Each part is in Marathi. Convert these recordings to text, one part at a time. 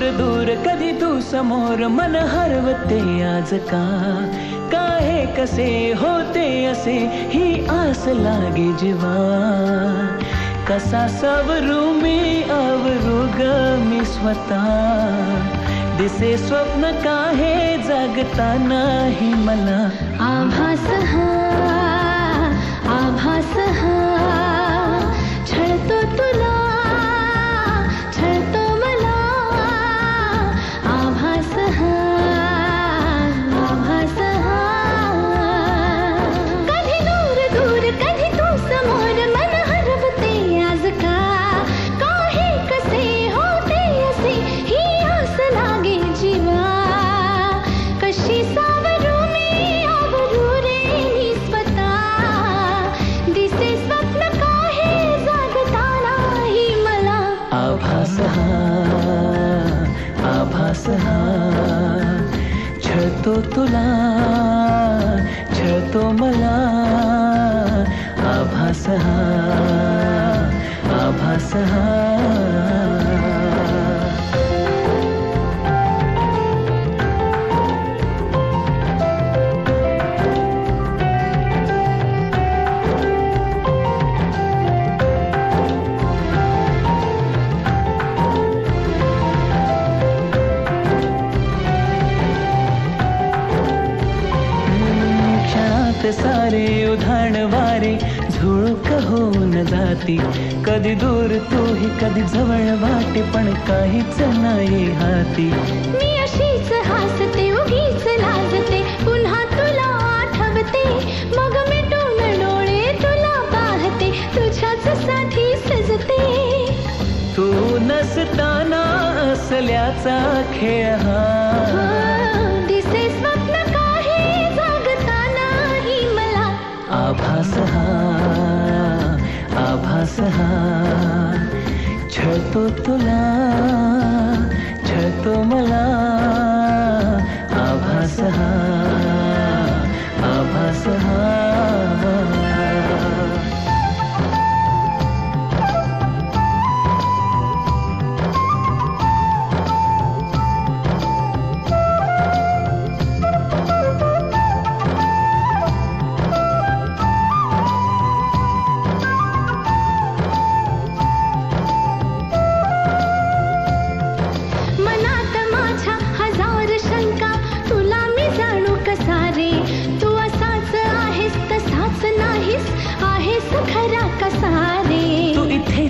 दूर कधी तू समोर मन हरवते आज का? काहे कसे होते असे? ही आस लागे जीवा कसा सवरू मी अवरू ग मी स्वतः. दिसे स्वप्न काहे जागता नाही मला? आभास हा आभास हा. छळतो तुला आभास हा आभास। हा छळतो तुला छळतो मला आभास। हा क्षणात सारे उधाण वारे झुळक होऊन जाती. कधी दूर तूही कधी जवळ वाटे पण काहीच नाही हाती. मी अशीच हसते उगीच लाजते पुन्हा तुला आठवते. मग मिटून डोळे तुला पाहते तुझ्याच साठी सजते. तू नसताना असल्याचा खेळ हा. ुला छतु मला।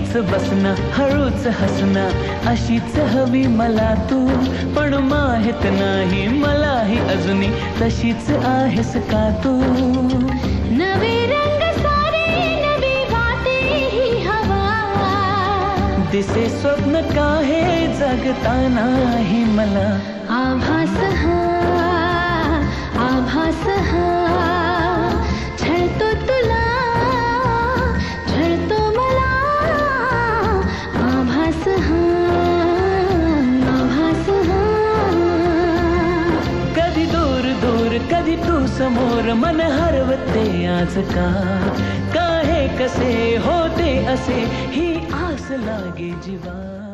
इथेच बसना हळूच हसना. अशीच हवी मला तू पण माहीत नाही मलाही अजूनही तशीच आहेस का तू? नवे रंग सारे नवी ही हवा. दिसे स्वप्न काहे जगता नाही मला? आभास हा आभास हा. दूर कधी तू समोर मन हरवते आज का? काहे कसे होते असे? ही आस लागे जीवा.